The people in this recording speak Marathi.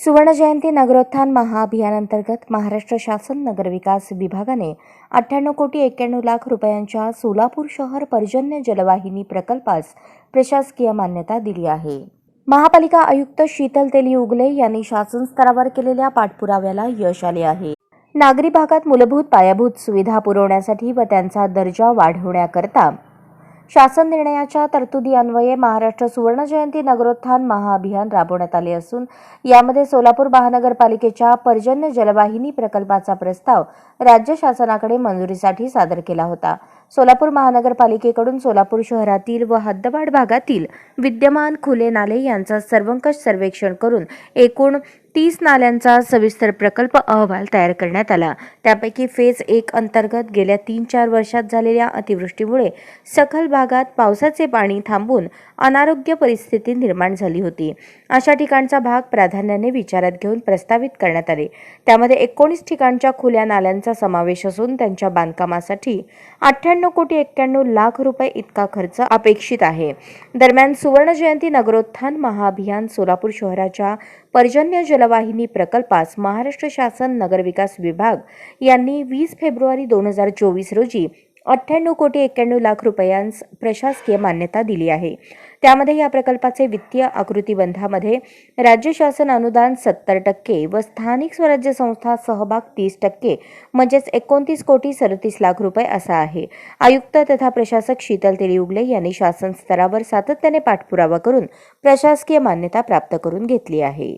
सुवर्णजयंती नगरोत्थान महाअभियानांतर्गत महाराष्ट्र शासन नगरविकास विभागाने अठ्ठ्याण्णव कोटी एक्क्याण्णव लाख रुपयांच्या सोलापूर शहर पर्जन्य जलवाहिनी प्रकल्पास प्रशासकीय मान्यता दिली आहे. महापालिका आयुक्त शीतल तेली उगले यांनी शासन स्तरावर केलेल्या पाठपुराव्याला यश आले आहे. नागरी भागात मूलभूत पायाभूत सुविधा पुरवण्यासाठी व त्यांचा दर्जा वाढवण्याकरता शासन निर्णयाच्या तरतुदी अन्वये महाराष्ट्र सुवर्णजयंती नगरोत्थान महाअभियान राबवण्यात आले असून यामध्ये सोलापूर महानगरपालिकेच्या पर्जन्य जलवाहिनी प्रकल्पाचा प्रस्ताव राज्य शासनाकडे मंजुरीसाठी सादर केला होता. सोलापूर महानगरपालिकेकडून सोलापूर शहरातील व हद्दवाढ भागातील विद्यमान खुले नाले यांचा सर्वंकष सर्वेक्षण करून एकूण तीस नाल्यांचा सविस्तर प्रकल्प अहवाल तयार करण्यात आला. त्यापैकी फेज एक अंतर्गत गेल्या तीन चार वर्षात झालेल्या अतिवृष्टीमुळे सखल भागात पावसाचे पाणी थांबून अनारोग्य परिस्थिती निर्माण झाली होती. अशा ठिकाणचा भाग प्राधान्याने विचारात घेऊन प्रस्तावित करण्यात आले. त्यामध्ये एकोणीस ठिकाणच्या खुल्या नाल्यांचा समावेश असून त्यांच्या बांधकामासाठी अठ्ठ्याण्णव कोटी एक्क्याण्णव लाख रुपये इतका खर्च अपेक्षित आहे. दरम्यान सुवर्ण जयंती नगरोत्थान महाअभियान सोलापूर शहराच्या पर्जन्य जलवाहिनी प्रकल्पास महाराष्ट्र शासन नगरविकास विभाग यांनी वीस फेब्रुवारी दोन हजार चोवीस रोजी अठ्ठ्याण्णव कोटी एक्क्याण्णव लाख रुपयांस प्रशासकीय मान्यता दिली आहे. त्यामध्ये या प्रकल्पाचे वित्तीय आकृतीबंधामध्ये राज्य शासन अनुदान सत्तर टक्के व स्थानिक स्वराज्य संस्था सहभाग तीस टक्के म्हणजेच एकोणतीस कोटी सदतीस लाख रुपये असा आहे. आयुक्त तथा प्रशासक शीतल तेलीउगले यांनी शासन स्तरावर सातत्याने पाठपुरावा करून प्रशासकीय मान्यता प्राप्त करून घेतली आहे.